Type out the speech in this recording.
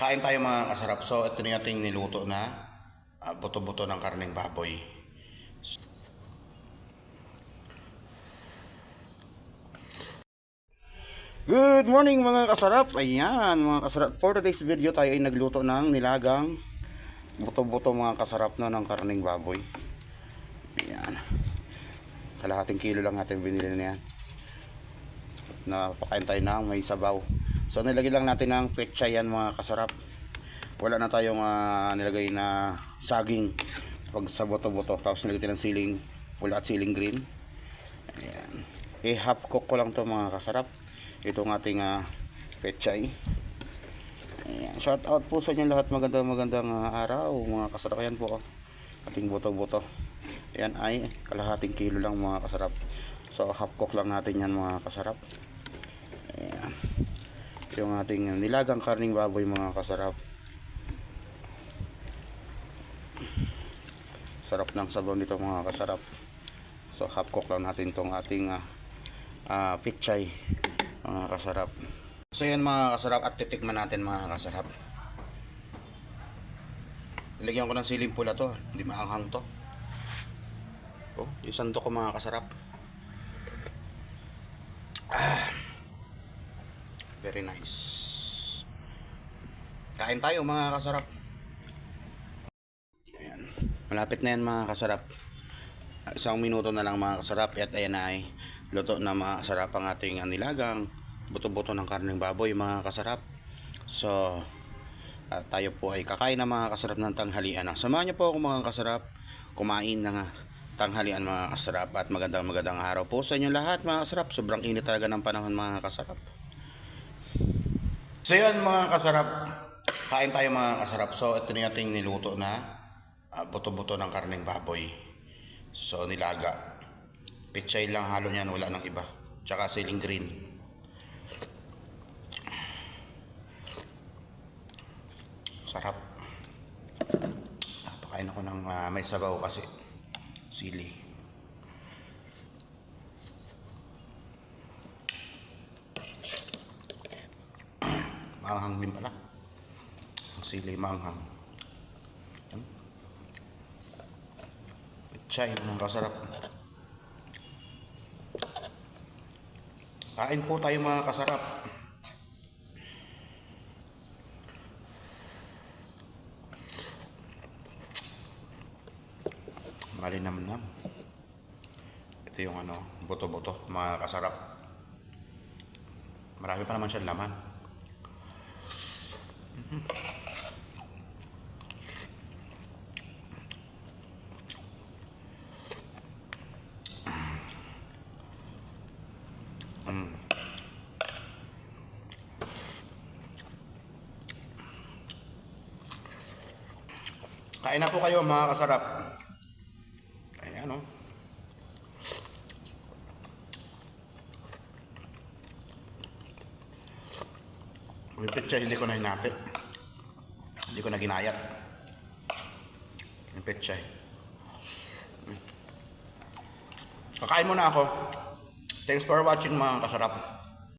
Kain tayo mga kasarap. So, ito na ating niluto na ah, buto-buto ng karneng baboy. Good morning mga kasarap. Ayan mga kasarap. For today's video tayo ay nagluto ng nilagang buto-buto mga kasarap na ng karneng baboy. Ayan. Kalahating kilo lang natin binili na yan. Napakain tayo ng may sabaw. So nilagay lang natin ng petsa yan mga kasarap. Wala na tayong ah, nilagay na saging pag sa buto-buto. Tapos nilagay ng siling pula at siling green. Ayan. Eh, half cook ko lang to mga kasarap. Itong ating uh, pechay. Ayan. Shout out po sa inyo lahat. Magandang magandang ah, araw mga kasarap. Ayan po. oh. Ating buto-buto. Ayan ay kalahating kilo lang mga kasarap. So half cook lang natin yan mga kasarap. Yung ating nilagang karning baboy mga kasarap. Sarap ng sabaw nito mga kasarap. So half cook lang natin tong ating uh, uh, pichay mga kasarap. So yan mga kasarap at titikman natin mga kasarap. Nilagyan ko ng siling pula to, hindi maanghang to. Oh, yung sandok ko mga kasarap. Ah, very nice. Kain tayo mga kasarap. Ayan. Malapit na yan mga kasarap. Isang minuto na lang mga kasarap at ayan na ay luto na mga kasarap ang ating nilagang buto-buto ng karneng baboy mga kasarap. So, ah, tayo po ay kakain na mga kasarap ng tanghalian. Ah, Samahan niyo po ako mga kasarap kumain ng ah, tanghalian mga kasarap at magandang magandang araw po sa inyo lahat mga kasarap. Sobrang init talaga ng panahon mga kasarap. So yun mga kasarap, kain tayo mga kasarap. So ito na yung ating niluto na ah, buto-buto ng karneng baboy. So nilaga. Pichay lang halo niyan, wala nang iba. Tsaka siling green. Sarap. Napakain ako ng ah, may sabaw kasi. Sili. Maanghang din pala. Ang sili maanghang. Yan. Pechay, mga kasarap. Kain po tayo mga kasarap. Malinamnam. Ito yung ano, buto-buto, mga kasarap. Marami pa naman siyang laman. Kain na po kayo mga kasarap. Ayan o. Yung petsa hindi ko na hinapit. Hindi ko na ginayat. Yung petsa. Kakain muna ako. Thanks for watching mga kasarap.